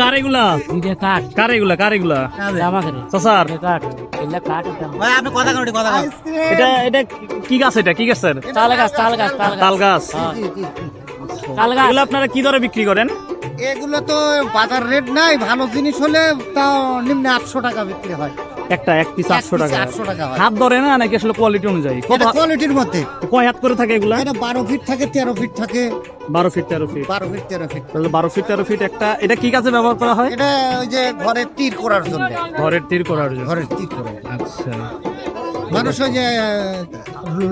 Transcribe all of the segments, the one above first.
কার এগুলা? এটা কাঠ কার এগুলা? কার এগুলা? জামা এটা কাঠ এটা কাঠ ভাই আপনি কথা কাটি কথা এটা এটা কি গাছ এটা? কি গাছ তাল গাছ তাল গাছ তাল গাছ। তাল গাছ। এগুলো আপনারা কি দরে বিক্রি করেন? এগুলো তো বাজার রেট নাই ভালো জিনিস হলে তাও নিম্নে আটশো টাকা বিক্রি হয়। একটা এক পিস আটশো টাকা। আটশো টাকা হয়। হাত ধরে না নাকি আসলে কোয়ালিটি অনুযায়ী? কত এটা কোয়ালিটির মধ্যে। কয় হাত করে থাকে এগুলা? এটা বারো ফিট থাকে তেরো ফিট থাকে। বারো ফিট তেরো ফিট বারো ফিট তেরো ফিট তাহলে বারো ফিট তেরো ফিট একটা এটা কি কাজে ব্যবহার করা হয়? এটা ওই যে ঘরে তীর করার জন্য। ঘরের তীর করার জন্য। ঘরের তীর করার আচ্ছা। মানুষ ওই যে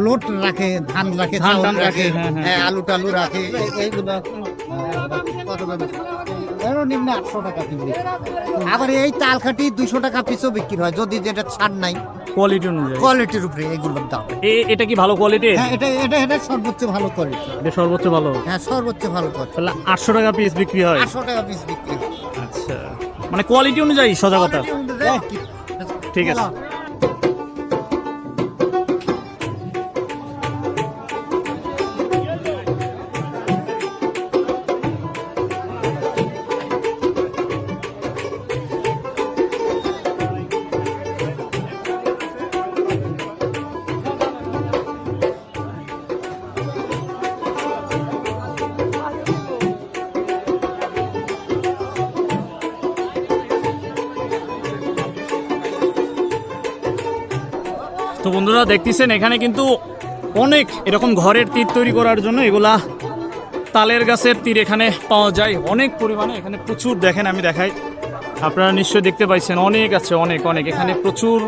লোট রাখে ধান রাখে ধান চাউল রাখে, রাখে হ্যাঁ, হ্যাঁ। হ্যাঁ, আলু টালু রাখে এইগুলো কত দামে? নিম্ন আটশো টাকা কিনবে আবার এই তাল খাটি দুইশো টাকা পিসও বিক্রি হয় যদি যেটা ছাড় নাই। কোয়ালিটি অনুযায়ী। কোয়ালিটির উপরে এগুলোর দাম। এ- এটা কি ভালো কোয়ালিটি হ্যাঁ এটা এটা এটা সর্বোচ্চ ভালো কোয়ালিটি এটা সর্বোচ্চ ভালো? হ্যাঁ সর্বোচ্চ ভালো কোয়ালিটি তাহলে আটশো টাকা পিস বিক্রি হয়। আটশো টাকা পিস বিক্রি হয়। আচ্ছা। মানে কোয়ালিটি অনুযায়ী সোজা কথা Quality অনুযায়ী কি- ঠিক আছে। তো বন্ধুরা দেখতেছেন, এখানে কিন্তু অনেক এরকম ঘরের তীর তৈরি করার জন্য এগুলা তালের গাছের তীর এখানে পাওয়া যায়। অনেক পরিমাণে এখানে প্রচুর দেখেন, আমি দেখাই। আপনারা নিশ্চয়ই দেখতে পাইছেন, অনেক আছে, অনেক অনেক। এখানে প্রচুর